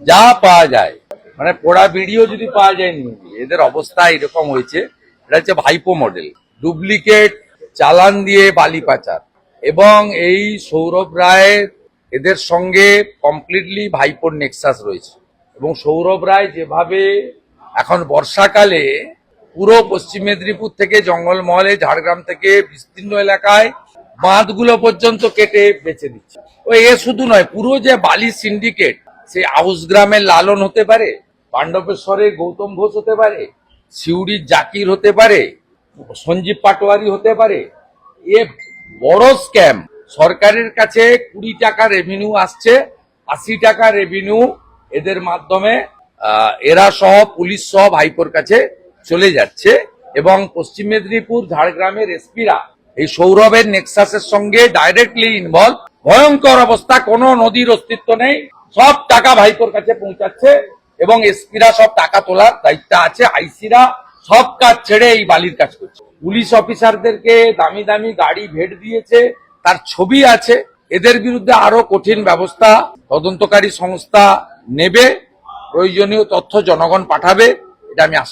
যা পাওয়া যায়। মানে পোড়া ভিডিও যদি পাওয়া যায় এদের অবস্থা এরকম হয়েছে। এটা হচ্ছে ভাইপো মডেল। ডুপ্লিকেট চালান দিয়ে বালি পাচার। এবং এই সৌরভ রায়ের এদের সঙ্গে কমপ্লিটলি ভাইপোর নেক্সাস রয়েছে। এবং সৌরভ রায় যেভাবে এখন বর্ষাকালে পুরো পশ্চিম মেদিনীপুর থেকে জঙ্গলমহলে, ঝাড়গ্রাম থেকে বিস্তীর্ণ এলাকায় বাঁধগুলো পর্যন্ত কেটে বেঁচে দিচ্ছে। ও এ শুধু নয়, পুরো যে বালি সিন্ডিকেট সে আউস গ্রামের লালন হতে পারে পাণ্ডবেশ্বরের গৌতম ঘোষ হতে পারে সিউড়ির জাকির হতে পারে, সঞ্জীব পাটোয়ারি হতে পারে, এ বড় স্ক্যাম সরকারের কাছে কুড়ি টাকা রেভিনিউ আসছে, আশি টাকা রেভিনিউ এদের মাধ্যমে এরা সহ পুলিশ সহ ভাইপোর কাছে চলে যাচ্ছে এবং পশ্চিম মেদিনীপুর, ঝাড়গ্রামের এসপিরা এই সৌরভের নেক্সাসের সঙ্গে ডাইরেক্টলি ইনভলভ ভয়ঙ্কর অবস্থা, কোনো নদীর অস্তিত্ব নেই। সব টাকা ভাইপোর কাছে পৌঁছাচ্ছে এবং এসপিরা সব টাকা তোলার দায়িত্ব আছে, আইসিরা সব কাজ ছেড়ে এই বালির কাজ করছে। পুলিশ অফিসারদেরকে দামি দামি গাড়ি ভেট দিয়েছে, তার ছবি আছে। এদের বিরুদ্ধে আরও কঠিন ব্যবস্থা তদন্তকারী সংস্থা নেবে, প্রয়োজনীয় তথ্য জনগণ পাঠাবে, এটা আমি আশা